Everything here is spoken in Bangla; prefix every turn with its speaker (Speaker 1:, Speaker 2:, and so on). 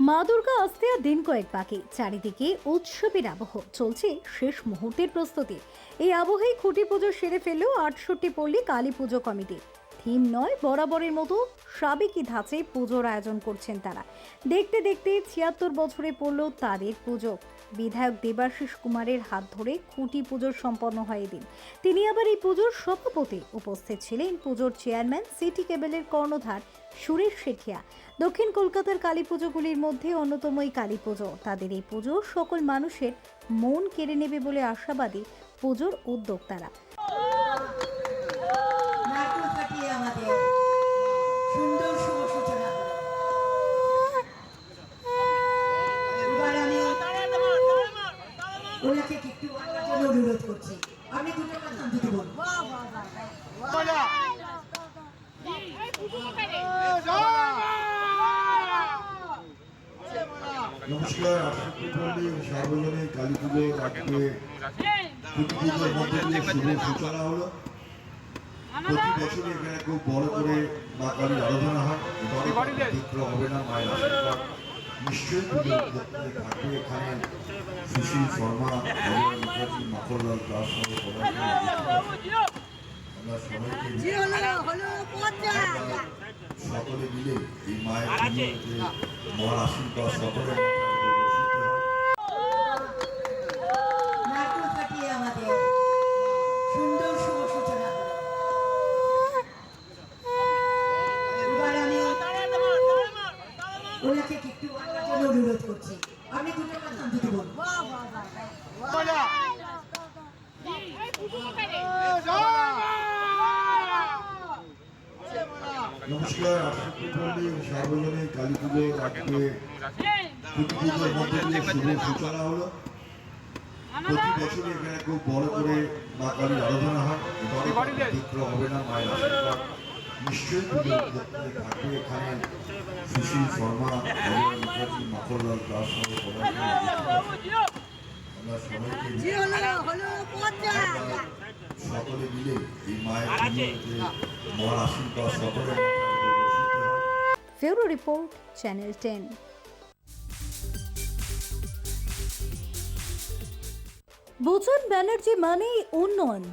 Speaker 1: মা দুর্গা আসতে আর দিন কয়েক বাকি। চারিদিকে উৎসবের আবহ। চলছে শেষ মুহূর্তের প্রস্তুতি। এই আবহেই খুঁটি পুজো সেরে ফেললেও আটষট্টি পল্লী কালী পুজো কমিটি। থিম নয়, বরাবরের মতো সাবেকি ধাঁচে পুজোর আয়োজন করছেন তারা। দেখতে দেখতে ছিয়াত্তর বছরে পড়ল তাদের পুজো। বিধায়ক দেবাশিস কুমারের হাত ধরে খুঁটি পুজোর সম্পন্ন হয় এদিন। তিনি আবার এই পুজোর সভাপতি। উপস্থিত ছিলেন পুজোর চেয়ারম্যান, সিটি কেবেলের কর্ণধার সুরেশ শেঠিয়া। দক্ষিণ কলকাতার কালী পুজোগুলির মধ্যে অন্যতম এই কালী পুজো। তাদের এই পুজো সকল মানুষের মন কেড়ে নেবে বলে আশাবাদী পুজোর উদ্যোক্তারা।
Speaker 2: আমি দুটো কথা দিতে বলব
Speaker 3: নমস্কার পল্লী সার্বজনীন কালী পুজো আজকে পুজোর মধ্যে দিয়ে শুভ সূচনা হলো। প্রতি বছরই এখানে খুব বড় করে মা কালীর আরাধনা হয়। ব্যতিক্রম হবে না মায়ের নিশ্চয়ই পুজো এখানে। সুশীল শর্মা সবাইকে সকলে মিলে এই মায়ের মার আশীর্বাদ
Speaker 2: ওনাকে একটু জন্য অনুরোধ করছি। আমি দুটো কথা দিতে বলব
Speaker 3: নমস্কার পল্লী সার্বজনীন কালী পুজো আজকে পুজোর মধ্যে দিয়ে শুভ সূচনা হলো। প্রতি বছরই এখানে খুব বড় করে মা কালীর আরাধনা হয়। এবারে ব্যতিক্রম হবে না মায়ের আশীর্বাদ। নিশ্চয়ই পুজো থাকবে এখানে সুশীল শর্মা মুখার্জি মকরলাল দাস আমরা সবাইকে সকলে মিলে এই মায়ের মহান আশীর্বাদ সকলে
Speaker 1: February report channel ten. Bhushan Banerjee মানেই উন্নয়ন।